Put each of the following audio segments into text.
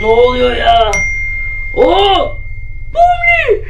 Ne oluyor ya? Oo! Pomni!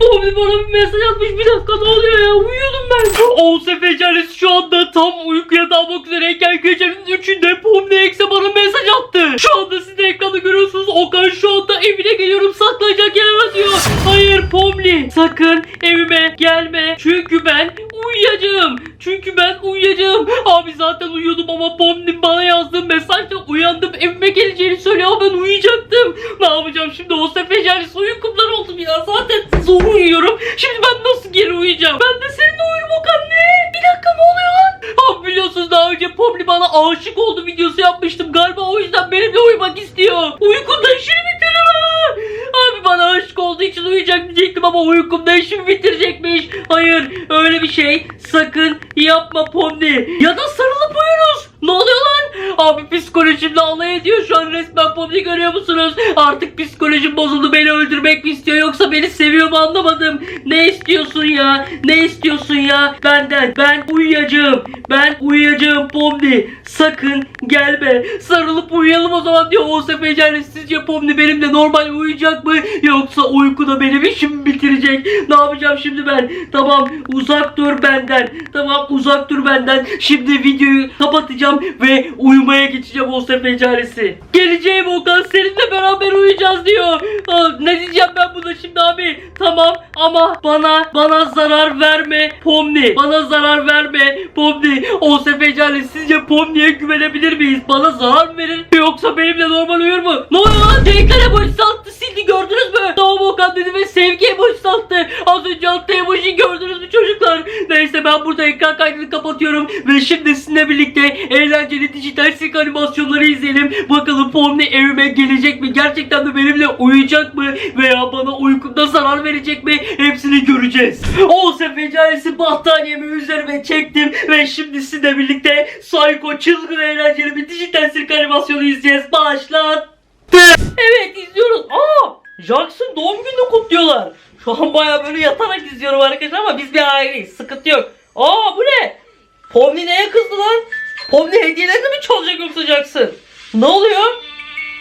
Pomni bana bir mesaj atmış. Bir dakika ne oluyor ya? Uyuyordum ben. Oğuzhan Fecalis şu anda tam uykuya dalmak üzereyken gecenin üçünde Pomni Ekse bana mesaj attı. Şu anda siz de ekranda görüyorsunuz. Okan şu anda evine geliyorum saklanacak yer var diyor. Hayır Pomni sakın evime gelme. Çünkü ben uyuyacağım. Çünkü ben uyuyacağım. Abi zaten uyuyordum ama Pomni bana yazdığı mesajda uyandım evime geleceğini söylüyor ben uyuyacaktım. Ne yapacağım şimdi o sefer yani uykumdan oldum ya. Zaten zor uyuyorum. Şimdi ben nasıl geri uyuyacağım? Ben de seninle uyurum Okan ne? Bir dakika ne oluyor lan? Abi biliyorsunuz daha önce Pomni bana aşık oldu videosu yapmıştım. Galiba o yüzden benimle uyumak istiyor. Uykumda işini bitirir ha. Abi bana aşık olduğu için uyuyacak diyecektim ama uykumda işimi bitirecekmiş. Hayır öyle bir şey sakın yapma Pomni. Ya da sarılıp uyuruz. Ne oluyor lan? Abi psikolojimle alay ediyor şu an resmen Pomni görüyor musunuz? Artık psikolojim bozuldu beni öldürmek mi istiyor yoksa beni seviyor mu anlamadım. Ne istiyorsun ya? Ne istiyorsun ya? Benden. Ben uyuyacağım. Ben uyuyacağım Pomni. Sakın gelme. Sarılıp uyuyalım o zaman diyor Oğuzhan Fecali. Sizce Pomni benimle normal uyuyacak mı? Yoksa uykuda benim işimi bitirecek. Ne yapacağım şimdi ben? Tamam uzak dur benden. Tamam uzak dur benden. Şimdi videoyu kapatacağım ve uyumaya geçeceğim Oğuzhan Fecalisi. Geleceğim Okan seninle beraber uyuyacağız diyor. Ne diyeceğim ben buna şimdi abi? Tamam ama bana bana zarar verme Pomni. Bana zarar verme Pomni. Oğuzhan Fecali sizce Pomni'ye güvenebilir miyiz? Bana zarar mı verir yoksa benimle normal uyur mu? Ne oluyor lan? Tekrar emojisi attı sildi gördünüz mü? Tamam Okan dedi ve sevgi emojisi attı. Az önce attı emoji gördünüz mü çocuklar? Neyse ben burada ekran kaydını kapatıyorum ve şimdi sizinle birlikte eğlenceli dijital sirk animasyonları izleyelim. Bakalım Pomni evime gelecek mi? Gerçekten de benimle uyuyacak mı? Veya bana uykumda zarar verecek mi? Hepsini göreceğiz. Olsa fecalesi battaniyemi üzerime çektim ve şimdi sizinle birlikte Psycho çılgın eğlenceli bir dijital sirk animasyonu izleyeceğiz. Başlat. Evet izliyoruz. Aa! Jackson doğum gününü kutluyorlar. Şu an baya böyle yatarak izliyorum arkadaşlar ama biz bir aileyiz. Sıkıntı yok. Aa bu ne? Pomni neye kızdı lan? Pomni hediyelerini mi çalacak yoksa Jackson? Ne oluyor?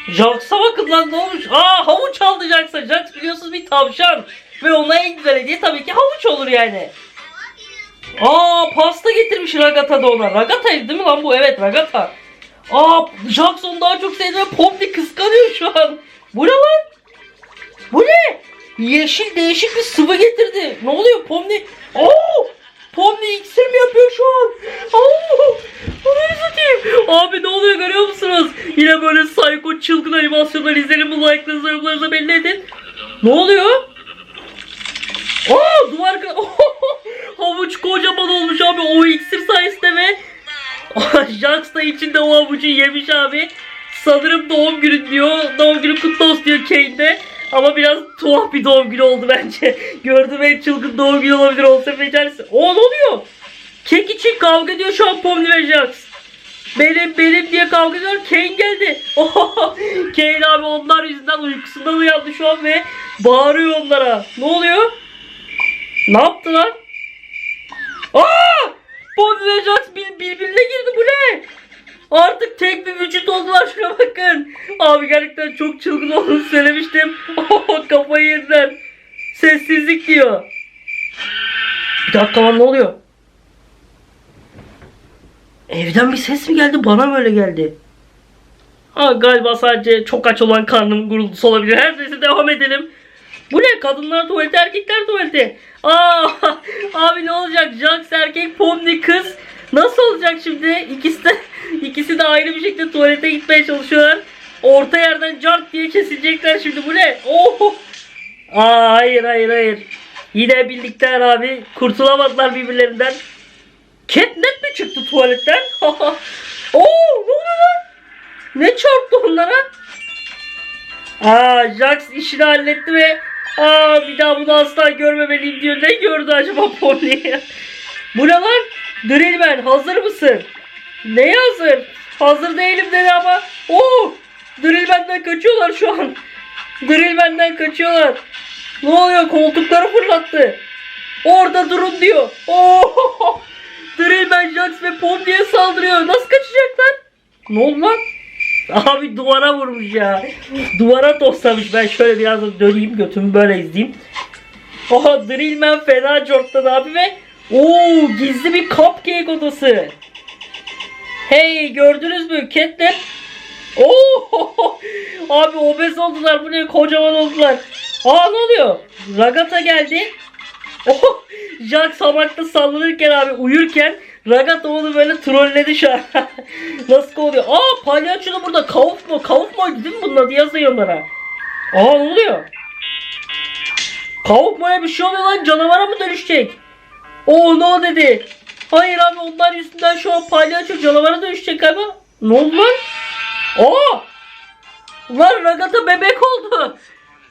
Jax'a bakın lan ne olmuş? Aa havuç aldı Jax'a. Jax biliyorsunuz bir tavşan. Ve ona en güzel hediye tabii ki havuç olur yani. Aa pasta getirmiş Ragata da ona. Ragata değil mi lan bu? Evet Ragata. Aa Jackson daha çok sevdi ve Pomni kıskanıyor şu an. Bu ne lan? Yeşil değişik bir sıvı getirdi. Ne oluyor Pomni? Oo! Pomni iksir mi yapıyor şu an? Oo! Satayım. Abi ne oluyor görüyor musunuz? Yine böyle psycho çılgın animasyonlar izleyin. Bu like'larınızı yorumlarınızı belli edin. Ne oluyor? Aa duvar Havuç kocaman olmuş abi o iksir sayesinde ve Jax da içinde o havucu yemiş abi. Sanırım doğum günü diyor. Doğum günü kutlu olsun diyor Kane'de. Ama biraz tuhaf bir doğum günü oldu bence. Gördüğüm en çılgın doğum günü olabilir olsa becerisi. O ne oluyor? Kek için kavga ediyor şu an Pomni ve Jax. Benim benim diye kavga ediyor. Kane geldi. Kane abi onlar yüzünden uykusundan uyandı şu an ve bağırıyor onlara. Ne oluyor? Ne yaptılar? Aa! Pomni ve Jax bir, birbirine girdi bu ne? Artık tek bir vücut oldular şuna bakın. Abi gerçekten çok çılgın olduğunu söylemiştim. Oh, kafayı yediler. Sessizlik diyor. Bir dakika lan ne oluyor? Evden bir ses mi geldi? Bana mı öyle geldi? Ha, galiba sadece çok aç olan karnım gurultusu olabilir. Her neyse devam edelim. Bu ne? Kadınlar tuvaleti, erkekler tuvaleti. Aa, abi ne olacak? Jax erkek, Pomni kız. Nasıl olacak şimdi? İkisi de ikisi de ayrı bir şekilde tuvalete gitmeye çalışıyorlar. Orta yerden cart diye kesilecekler şimdi. Bu ne? Oh! Aa, hayır hayır hayır. Yine birlikteler abi. Kurtulamadılar birbirlerinden. Catnap mi çıktı tuvaletten? Oo, ne oluyor lan? Ne çarptı onlara? Aa, Jax işini halletti ve aa bir daha bunu asla görmemeliyim diyor. Ne gördü acaba Pony? Bu ne lan? Drillman hazır mısın? Neye hazır? Hazır değilim dedi ama. Oo! Drillman'den kaçıyorlar şu an. Drillman'den kaçıyorlar. Ne oluyor? Koltukları fırlattı. Orada durun diyor. Oo! Drillman, Jax ve Pony'ye saldırıyor. Nasıl kaçacaklar? Ne oldu lan? Abi duvara vurmuş ya. Duvara toslamış. Ben şöyle biraz döneyim götümü böyle izleyeyim. Oha Drillman fena cortladı abi ve Oo gizli bir cupcake odası. Hey gördünüz mü? Catnap. Oo abi obez oldular. Bu ne kocaman oldular. Aa ne oluyor? Ragata geldi. Oh, Jack hamakta sallanırken abi uyurken Ragata onu böyle trolledi şu an. Nasıl oluyor? Aa palyaço da burada. Kavuf mu? Kavuf mu? Değil mi bunun adı yazıyor onlara? Aa ne oluyor? Kavuk moya bir şey oluyor lan canavara mı dönüşecek? Oo no dedi. Hayır abi onlar yüzünden şu an palyaço canavara dönüşecek galiba. Ne oldu lan? Aa! Lan Ragata bebek oldu.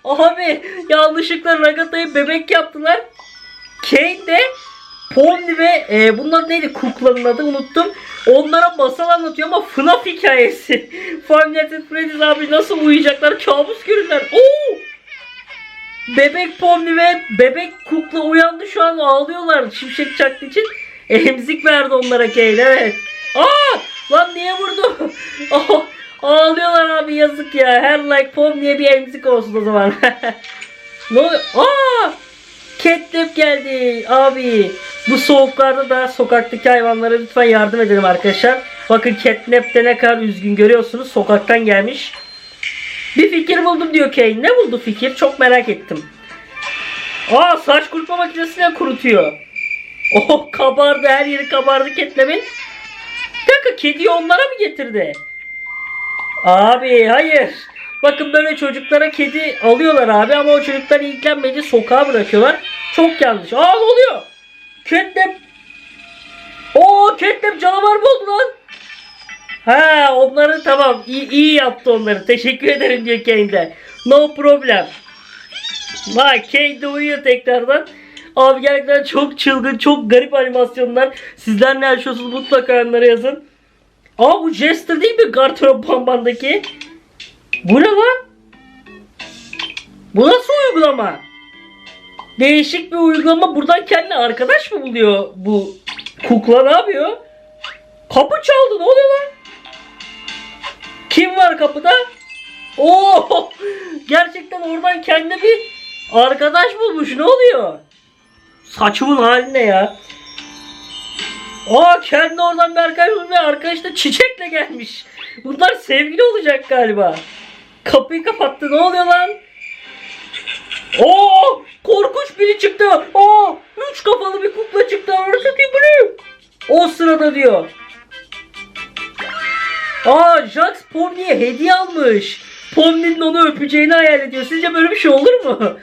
Abi yanlışlıkla Ragata'yı bebek yaptılar. Kane de Pomni ve e, bunlar neydi kuklanın adı unuttum. Onlara masal anlatıyor ama FNAF hikayesi. Five Nights at Freddy's abi nasıl uyuyacaklar kabus görürler. Oo! Bebek Pomni ve bebek kukla uyandı şu an ağlıyorlar şimşek çaktığı için. Emzik verdi onlara Kane evet. Aa! Lan niye vurdu? Ağlıyorlar abi yazık ya. Her like Pomni'ye bir emzik olsun o zaman. ne oluyor? Aa! Catnap geldi abi. Bu soğuklarda da sokaktaki hayvanlara lütfen yardım edelim arkadaşlar. Bakın Catnap de ne kadar üzgün görüyorsunuz. Sokaktan gelmiş. Bir fikir buldum diyor Kane. Ne buldu fikir? Çok merak ettim. Aa saç kurutma makinesiyle kurutuyor. Oh kabardı her yeri kabardı Catnap'in. Bir dakika kediyi onlara mı getirdi? Abi hayır. Bakın böyle çocuklara kedi alıyorlar abi ama o çocuklar ilgilenmeyince sokağa bırakıyorlar. Çok yanlış. Aa ne oluyor? Catnap. Oo Catnap canavar mı oldu lan? Ha onları tamam iyi, iyi yaptı onları. Teşekkür ederim diyor Kane de. No problem. Vay Kane de uyuyor tekrardan. Abi gerçekten çok çılgın, çok garip animasyonlar. Sizler ne yaşıyorsunuz mutlaka yorumlara yazın. Aa bu Jester değil mi Gartron Bamban'daki? Bu ne lan? Bu nasıl uygulama? Değişik bir uygulama. Buradan kendine arkadaş mı buluyor bu kukla ne yapıyor? Kapı çaldı ne oluyor lan? Kim var kapıda? Oo! Gerçekten oradan kendine bir arkadaş bulmuş. Ne oluyor? Saçımın hali ne ya? Aa kendi oradan bir arkadaş bulmuş arkadaş da çiçekle gelmiş. Bunlar sevgili olacak galiba. Kapıyı kapattı. Ne oluyor lan? Oo! Korkunç biri çıktı. Oo! Üç kafalı bir kukla çıktı. Orası değil bu ne? O sırada diyor. Aa Jax Pomni'ye hediye almış. Pomni'nin onu öpeceğini hayal ediyor. Sizce böyle bir şey olur mu?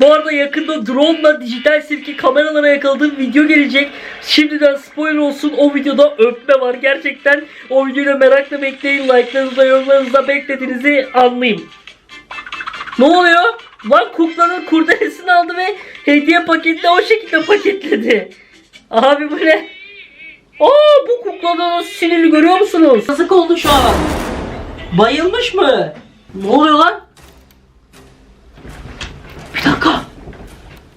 Bu arada yakında drone'la dijital sirki kameralara yakaladığım video gelecek. Şimdiden spoiler olsun o videoda öpme var. Gerçekten o videoyu merakla bekleyin. Like'larınızla yorumlarınızla beklediğinizi anlayayım. Ne oluyor? Lan kuklanın kurdelesini aldı ve hediye paketle o şekilde paketledi. Abi bu ne? Aa bu kuklada nasıl sinirli görüyor musunuz? Yazık oldu şu an. Bayılmış mı? Ne oluyor lan?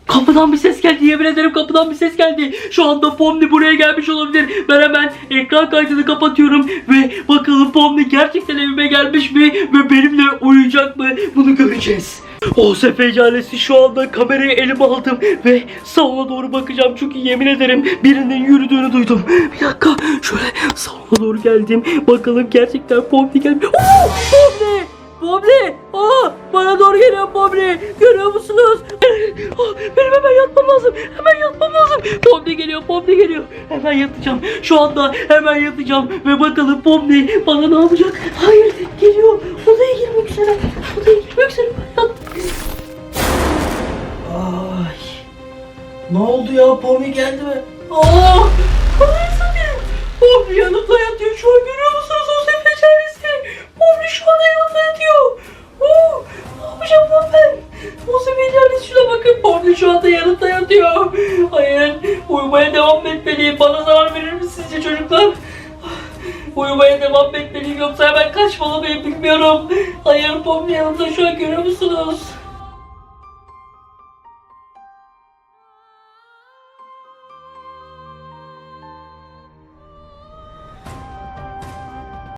Kapıdan bir ses geldi yemin ederim kapıdan bir ses geldi. Şu anda Pomni buraya gelmiş olabilir. Ben hemen ekran kaydını kapatıyorum ve bakalım Pomni gerçekten evime gelmiş mi ve benimle uyuyacak mı bunu göreceğiz. O sefecalesi şu anda kamerayı elime aldım ve salona doğru bakacağım çünkü yemin ederim birinin yürüdüğünü duydum. Bir dakika şöyle salona doğru geldim. Bakalım gerçekten Pomni gelmiş. Oo, Pomni! Pomni! Aa, bana doğru geliyor Pomni. Görüyor musunuz? Aa, benim hemen yatmam lazım. Hemen yatmam lazım. Pomni geliyor, Pomni geliyor. Hemen yatacağım. Şu anda hemen yatacağım. Ve bakalım Pomni bana ne yapacak? Hayır, geliyor. Odaya girmek üzere. Odaya girmek üzere. Yat. Ay. Ne oldu ya? Pomni geldi mi? Aa! Pomni yanımda yatıyor. Şu an görüyor musunuz o sefecerlisi? Pomni şu anda yanımda yatıyor. Oo! Ne yapacağım lan ben? O sefecerlisi Pomni şu anda yanımda yatıyor. Hayır. Uyumaya devam etmeliyim. Bana zarar verir mi sizce çocuklar? Uyumaya devam etmeliyim yoksa hemen kaçmalıyım bilmiyorum. Hayır Pomni yanımda şu an görüyor musunuz?